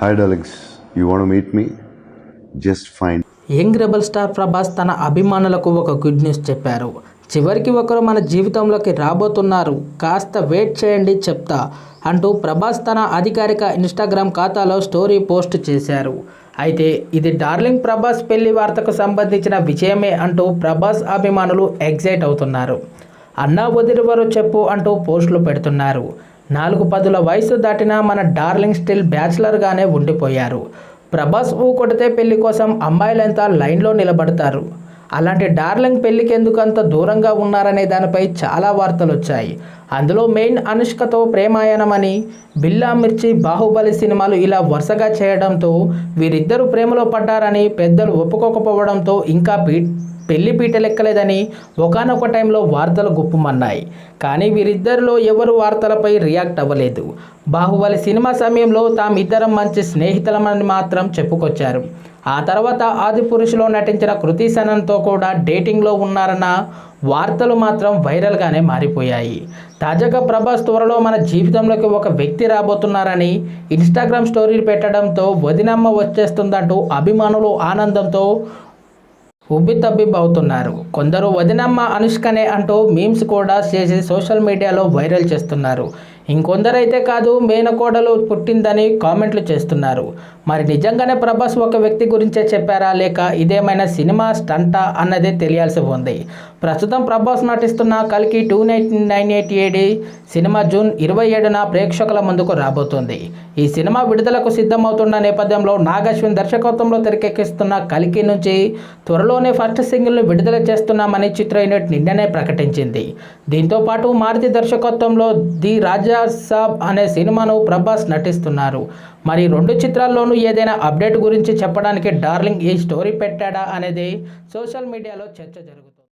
Hi darlings you want meet me just fine young rebel star Prabhas తన అభిమానులకు ఒక good news చెప్పారు. చివరికి ఒకరు మన జీవితంలోకి రాబోతున్నారు. కాస్త వెయిట్ చేయండి చెప్తా అంటూ ప్రభాస్ తన అధికారిక ఇన్స్టాగ్రామ్ ఖాతాలో స్టోరీ పోస్ట్ చేశారు. అయితే ఇది డార్లింగ్ ప్రభాస్ పెళ్ళి వార్తకు సంబంధించిన విజయమే అంటూ ప్రభాస్ అభిమానులు ఎగ్జైట్ అవుతున్నారు. అన్నా వదిలివరు చెప్పు అంటూ పోస్టులు పెడుతున్నారు. నాలుగు పదుల వయసు దాటిన మన డార్లింగ్ స్టిల్ బ్యాచిలర్గానే ఉండిపోయారు. ప్రభాస్ ఊ కొడితే పెళ్ళి కోసం అమ్మాయిలంతా లైన్లో నిలబడతారు. అలాంటి డార్లింగ్ పెళ్ళికి ఎందుకు అంత దూరంగా ఉన్నారనే దానిపై చాలా వార్తలు వచ్చాయి అందులో మెయిన్ అనుష్కతో ప్రేమాయణమని బిల్లా మిర్చి బాహుబలి సినిమాలు ఇలా వరుసగా చేయడంతో వీరిద్దరూ ప్రేమలో పడ్డారని పెద్దలు ఒప్పుకోకపోవడంతో ఇంకా పీ పెళ్ళి పీట లెక్కలేదని ఒకనొక టైంలో వార్తలు గుప్పమన్నాయి. కానీ వీరిద్దరిలో ఎవరు వార్తలపై రియాక్ట్ అవ్వలేదు. బాహుబలి సినిమా సమయంలో తామిద్దరం మంచి స్నేహితులమని మాత్రం చెప్పుకొచ్చారు. ఆ తర్వాత ఆదిపురుషులో నటించిన కృతి సనన్తో కూడా డేటింగ్లో ఉన్నారన్న వార్తలు మాత్రం వైరల్గానే మారిపోయాయి. తాజాగా ప్రభాస్ త్వరలో మన జీవితంలోకి ఒక వ్యక్తి రాబోతున్నారని ఇన్స్టాగ్రామ్ స్టోరీలు పెట్టడంతో వదినమ్మ వచ్చేస్తుందంటూ అభిమానులు ఆనందంతో ఉబ్బితబ్బిబ్ అవుతున్నారు కొందరు వదినమ్మ అనుష్కనే అంటూ మీమ్స్ కూడా చేసి సోషల్ మీడియాలో వైరల్ చేస్తున్నారు. ఇంకొందరైతే కాదు మేనకోడలు పుట్టిందని కామెంట్లు చేస్తున్నారు. మరి నిజంగానే ప్రభాస్ ఒక వ్యక్తి గురించే చెప్పారా? లేక ఇదేమైనా సినిమా స్టంటా అన్నదే తెలియాల్సి ఉంది. ప్రస్తుతం ప్రభాస్ నటిస్తున్న కల్కి two nine nine eight cinema June ఇరవై ఏడున ప్రేక్షకుల ముందుకు రాబోతుంది. ఈ సినిమా విడుదలకు సిద్ధమవుతున్న నేపథ్యంలో నాగశ్విన్ దర్శకత్వంలో తెరకెక్కిస్తున్న కలికి నుంచి త్వరలోనే ఫస్ట్ సింగిల్ను విడుదల చేస్తున్నామని చిత్ర యూనిట్ నిన్ననే ప్రకటించింది. దీంతో పాటు మారుతి దర్శకత్వంలో ది రాజా సాబ్ అనే సినిమాను ప్రభాస్ నటిస్తున్నారు. మరి రెండు చిత్రాల్లోనూ ఏదైనా అప్డేట్ గురించి చెప్పడానికి డార్లింగ్ ఈ స్టోరీ పెట్టాడా అనేది సోషల్ మీడియాలో చర్చ జరుగుతుంది.